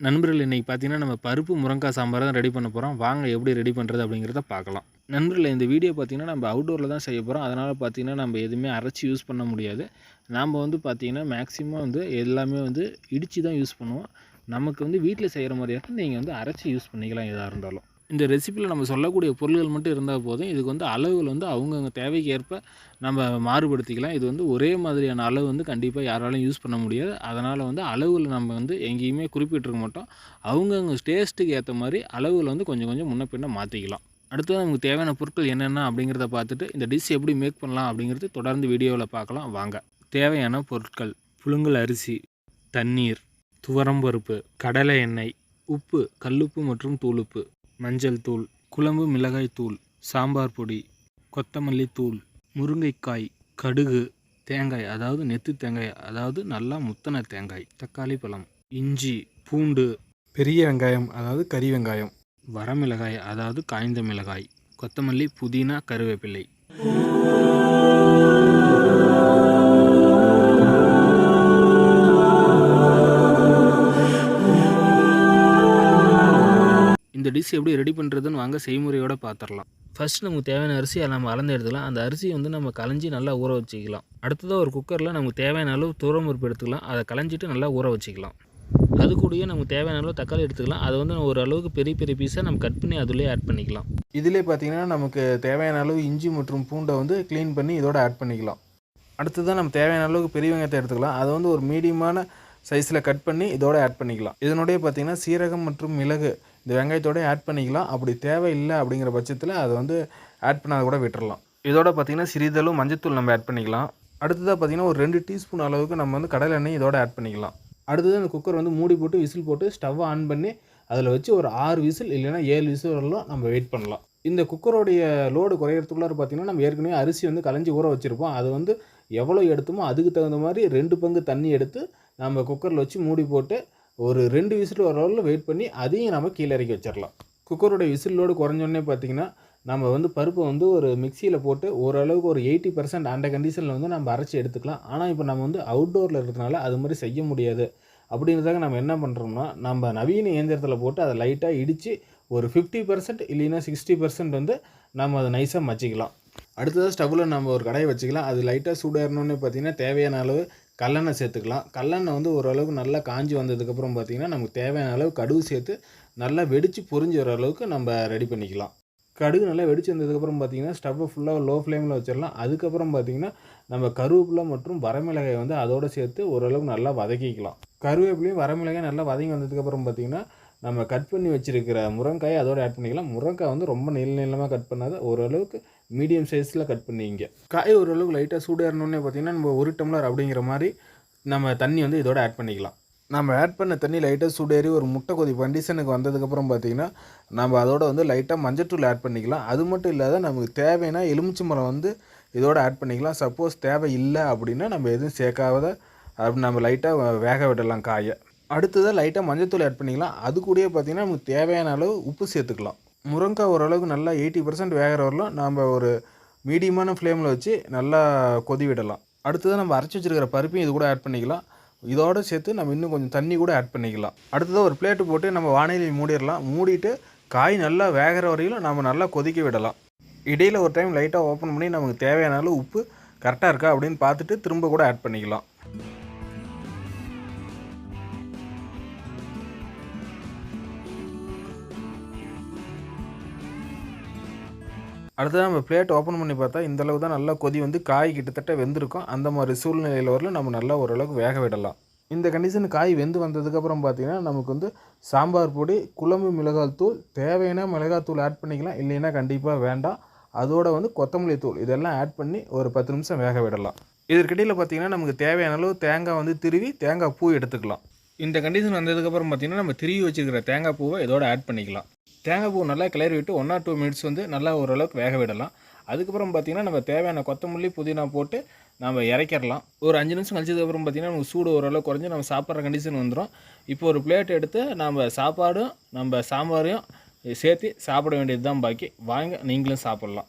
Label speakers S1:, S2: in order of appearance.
S1: நண்பர்கள் இன்றைக்கி பார்த்தீங்கன்னா நம்ம பருப்பு முருங்காய் சாம்பார் தான் ரெடி பண்ண போகிறோம் வாங்க எப்படி ரெடி பண்ணுறது அப்படிங்கிறத பார்க்கலாம் நண்பர்கள் இந்த வீடியோ பார்த்தீங்கன்னா நம்ம அவுட்டோரில் தான் செய்ய போகிறோம் அதனால் பார்த்தீங்கன்னா நம்ம எதுவுமே அரைச்சி யூஸ் பண்ண முடியாது. நாம் வந்து பார்த்திங்கன்னா மேக்ஸிமம் வந்து எல்லாமே வந்து இடித்து தான் யூஸ் பண்ணுவோம். நமக்கு வந்து வீட்டில் செய்கிற மாதிரியாக நீங்கள் வந்து அரைச்சி யூஸ் பண்ணிக்கலாம் எதாக இருந்தாலும். இந்த ரெசிப்பியில் நம்ம சொல்லக்கூடிய பொருள்கள் மட்டும் இருந்தால் போதும். இதுக்கு வந்து அளவுகள் வந்து அவங்கவுங்க தேவைக்கு ஏற்ப நம்ம மாறுபடுத்திக்கலாம். இது வந்து ஒரே மாதிரியான அளவு வந்து கண்டிப்பாக யாராலும் யூஸ் பண்ண முடியாது. அதனால் வந்து அளவில் நம்ம வந்து எங்கேயுமே குறிப்பிட்டிருக்க மாட்டோம். அவங்கவுங்க டேஸ்ட்டுக்கு ஏற்ற மாதிரி அளவுகளை வந்து கொஞ்சம் கொஞ்சம் முன்ன பின்ன மாற்றிக்கலாம் அடுத்தது நமக்கு தேவையான பொருட்கள் என்னென்ன அப்படிங்கிறத பார்த்துட்டு இந்த டிஷ் எப்படி மேக் பண்ணலாம் அப்படிங்கிறது தொடர்ந்து வீடியோவில் பார்க்கலாம். வாங்க. தேவையான பொருட்கள். புழுங்கல் அரிசி தண்ணீர் துவரம்பருப்பு கடலை எண்ணெய் உப்பு கல்லுப்பு மற்றும் தூளுப்பு. மஞ்சள் தூள் குழம்பு மிளகாய் தூள் சாம்பார் பொடி கொத்தமல்லி தூள் முருங்கைக்காய் கடுகு தேங்காய் அதாவது நெத்து தேங்காய் அதாவது நல்லா முத்தன தேங்காய் தக்காளி பழம் இஞ்சி பூண்டு
S2: பெரிய வெங்காயம் அதாவது கறி வெங்காயம்
S1: வரமிளகாய் அதாவது காய்ந்த மிளகாய் கொத்தமல்லி புதினா கருவேப்பிலை. இந்த டிஷ் எப்படி ரெடி பண்ணுறதுன்னு வாங்க செய்முறையோடு பார்த்துடலாம் ஃபஸ்ட் நமக்கு தேவையான அரிசியை நம்ம அளந்து எடுத்துக்கலாம். அந்த அரிசியை வந்து நம்ம களைஞ்சி நல்லா ஊற வச்சுக்கலாம். அடுத்ததாக ஒரு குக்கரில் நமக்கு தேவையான அளவு துவரம்பருப்பு எடுத்துக்கலாம். அதை களைஞ்சிட்டு நல்லா ஊற வச்சுக்கலாம். அது கூடயே நமக்கு தேவையான அளவு தக்காளி எடுத்துக்கலாம். அதை வந்து ஒரு அளவுக்கு பெரிய பெரிய பீஸாக நம்ம கட் பண்ணி அதுலேயே ஆட் பண்ணிக்கலாம்.
S2: இதிலே பார்த்தீங்கன்னா நமக்கு தேவையான அளவு இஞ்சி மற்றும் பூண்டை வந்து க்ளீன் பண்ணி இதோட ஆட் பண்ணிக்கலாம். அடுத்ததான் நம்ம தேவையான அளவுக்கு பெரிய வெங்காயத்தை எடுத்துக்கலாம். அதை வந்து ஒரு மீடியமான சைஸில் கட் பண்ணி இதோட ஆட் பண்ணிக்கலாம். இதனுடைய பார்த்தீங்கன்னா சீரகம் மற்றும் மிளகு இந்த வெங்காயத்தோட ஆட் பண்ணிக்கலாம். அப்படி தேவையில்லை அப்படிங்கிற பட்சத்தில் அதை வந்து ஆட் பண்ணாத கூட விட்டுறலாம். இதோட பார்த்தீங்கன்னா சிறிதளவு மஞ்சத்தூள் நம்ம ஆட் பண்ணிக்கலாம். அடுத்ததாக பார்த்தீங்கன்னா ஒரு ரெண்டு டீஸ்பூன் அளவுக்கு நம்ம வந்து கடலை எண்ணெய் இதோட ஆட் பண்ணிக்கலாம். அடுத்தது அந்த குக்கர் வந்து மூடி போட்டு விசில் போட்டு ஸ்டவ் ஆன் பண்ணி அதில் வச்சு ஒரு ஆறு விசில் இல்லைன்னா ஏழு விசில் வரலாம் நம்ம வெயிட் பண்ணலாம். இந்த குக்கருடைய லோடு குறையிறதுக்குள்ளார பார்த்திங்கன்னா நம்ம ஏற்கனவே அரிசி வந்து கலைஞ்சி ஊற வச்சுருப்போம். அது வந்து எவ்வளோ எடுத்தோமோ அதுக்கு தகுந்த மாதிரி ரெண்டு பங்கு தண்ணி எடுத்து நம்ம குக்கரில் வச்சு மூடி போட்டு ஒரு ரெண்டு விசில் வர அளவில் வெயிட் பண்ணி அதையும் நம்ம கீழே இறக்கி வச்சிடலாம் குக்கருடைய விசிலோடு குறைஞ்சோடனே பார்த்தீங்கன்னா நம்ம வந்து பருப்பை வந்து ஒரு மிக்சியில் போட்டு ஓரளவுக்கு ஒரு எயிட்டி பர்சன்ட் அந்த கண்டிஷனில் வந்து நம்ம அரைச்சி எடுத்துக்கலாம். ஆனால் இப்போ நம்ம வந்து அவுட்டோரில் இருக்கிறதுனால அது மாதிரி செய்ய முடியாது. அப்படின்றதாக நம்ம என்ன பண்ணுறோம்னா நம்ம நவீன இயந்திரத்தில் போட்டு அதை லைட்டாக இடித்து ஒரு ஃபிஃப்டி பர்சன்ட் இல்லைன்னா சிக்ஸ்டி பர்சன்ட் வந்து நம்ம அதை நைஸாக மச்சிக்கலாம் அடுத்ததாக ஸ்டவ்வில் நம்ம ஒரு கடையை வச்சுக்கலாம். அது லைட்டாக சூடாகணுன்னு பார்த்தீங்கன்னா தேவையான அளவு கல்லெண்ணெய் சேர்த்துக்கலாம். கல்லெண்ணெய் வந்து ஓரளவுக்கு நல்லா காஞ்சி வந்ததுக்கப்புறம் பார்த்தீங்கன்னா நமக்கு தேவையான அளவு கடுகு சேர்த்து நல்லா வெடித்து பொரிஞ்சு வர அளவுக்கு நம்ம ரெடி பண்ணிக்கலாம். கடுகு நல்லா வெடிச்சு வந்ததுக்கப்புறம் பார்த்தீங்கன்னா ஸ்டவ்வை ஃபுல்லாக லோ ஃப்ளேமில் வச்சிடலாம் அதுக்கப்புறம் பார்த்தீங்கன்னா நம்ம கருவேப்பிலை மற்றும் வரமிளகாய் வந்து அதோடு சேர்த்து ஓரளவுக்கு நல்லா வதக்கிக்கலாம். கருவேப்பிலையும் வரமிளகாய் நல்லா வதங்கி வந்ததுக்கப்புறம் பார்த்தீங்கன்னா நம்ம கட் பண்ணி வச்சுருக்கிற முருங்காய் அதோடு ஆட் பண்ணிக்கலாம். முருங்காய் வந்து ரொம்ப நீள நீளமாக கட் பண்ணாத ஓரளவுக்கு மீடியம் சைஸில் கட் பண்ணிங்க. காய் ஓரளவுக்கு லைட்டாக சூடாகணுன்னே பார்த்தீங்கன்னா நம்ம ஒரு டம்ளர் அப்படிங்கிற மாதிரி நம்ம தண்ணி வந்து இதோட ஆட் பண்ணிக்கலாம். நம்ம ஆட் பண்ண தண்ணி லைட்டாக சூடேறி ஒரு முட்டை கொதி கண்டிஷனுக்கு வந்ததுக்கப்புறம் பார்த்தீங்கன்னா நம்ம அதோட வந்து லைட்டாக மஞ்சத்தூள் ஆட் பண்ணிக்கலாம். அது மட்டும் இல்லாத நமக்கு தேவைன்னா எலுமிச்சம்பழம் வந்து இதோட ஆட் பண்ணிக்கலாம். சப்போஸ் தேவை இல்லை அப்படின்னா நம்ம எதுவும் சேர்க்காத அப்படி நம்ம லைட்டாக வேக விடலாம் காயை. அடுத்ததாக லைட்டாக மஞ்சத்தூள் ஆட் பண்ணிக்கலாம். அது கூடயே பார்த்திங்கன்னா நமக்கு தேவையான அளவு உப்பு சேர்த்துக்கலாம். முருங்காய் ஓரளவுக்கு நல்லா எயிட்டி பர்சன்ட் வேகிற வரலாம் நம்ம ஒரு மீடியமான ஃப்ளேமில் வச்சு நல்லா கொதி விடலாம். அடுத்ததாக நம்ம அரைச்சி வச்சிருக்கிற பருப்பையும் இது கூட ஆட் பண்ணிக்கலாம். இதோடு சேர்த்து நம்ம இன்னும் கொஞ்சம் தண்ணி கூட ஆட் பண்ணிக்கலாம். அடுத்ததாக ஒரு பிளேட்டு போட்டு நம்ம வானிலை மூடிடலாம். மூடிட்டு காய் நல்லா வேகிற வரையிலும் நம்ம நல்லா கொதிக்க விடலாம். இடையில் ஒரு டைம் லைட்டாக ஓப்பன் பண்ணி நமக்கு தேவையான அளவு உப்பு கரெக்டாக இருக்கா அப்படின்னு பார்த்துட்டு திரும்ப கூட ஆட் பண்ணிக்கலாம். அடுத்தது நம்ம பிளேட் ஓப்பன் பண்ணி பார்த்தா இந்த அளவு தான் நல்லா கொதி வந்து காய் கிட்டத்தட்ட வெந்திருக்கும். அந்த மாதிரி சூழ்நிலையில் வரல நம்ம நல்லா ஓரளவுக்கு வேக விடலாம். இந்த கண்டிஷன் காய் வெந்து வந்ததுக்கப்புறம் பார்த்தீங்கன்னா நமக்கு வந்து சாம்பார் பொடி குழம்பு மிளகாய் தூள் தேவையான மிளகாய் தூள் ஆட் பண்ணிக்கலாம். இல்லைன்னா கண்டிப்பாக வேண்டாம். அதோட வந்து கொத்தமல்லி தூள் இதெல்லாம் ஆட் பண்ணி ஒரு பத்து நிமிஷம் வேக விடலாம். இதற்கிடையில் பார்த்தீங்கன்னா நமக்கு தேவையான அளவு தேங்காய் வந்து திருவி தேங்காய் பூ எடுத்துக்கலாம். இந்த கண்டிஷன் வந்ததுக்கப்புறம் பார்த்தீங்கன்னா நம்ம திருவி வச்சுருக்கிற தேங்காய் பூவை இதோட ஆட் பண்ணிக்கலாம். தேங்காய் பூ நல்லா கிளறி விட்டு ஒன் ஆர் டூ மினிட்ஸ் வந்து நல்லா ஓரளவுக்கு வேக விடலாம். அதுக்கப்புறம் பார்த்திங்கன்னா நம்ம தேவையான கொத்தமல்லி புதினா போட்டு நம்ம இறக்கிடலாம். ஒரு அஞ்சு நிமிஷம் கழிச்சதுக்கப்புறம் பார்த்திங்கன்னா நமக்கு சூடு ஓரளவு குறைஞ்சி நம்ம சாப்பிட்ற கண்டிஷன் வந்துடும் இப்போ ஒரு பிளேட் எடுத்து நம்ம சாப்பாடும் நம்ம சாம்பாரையும் சேர்த்து சாப்பிட வேண்டியது தான் பாக்கி. வாங்க நீங்களும் சாப்பிட்லாம்.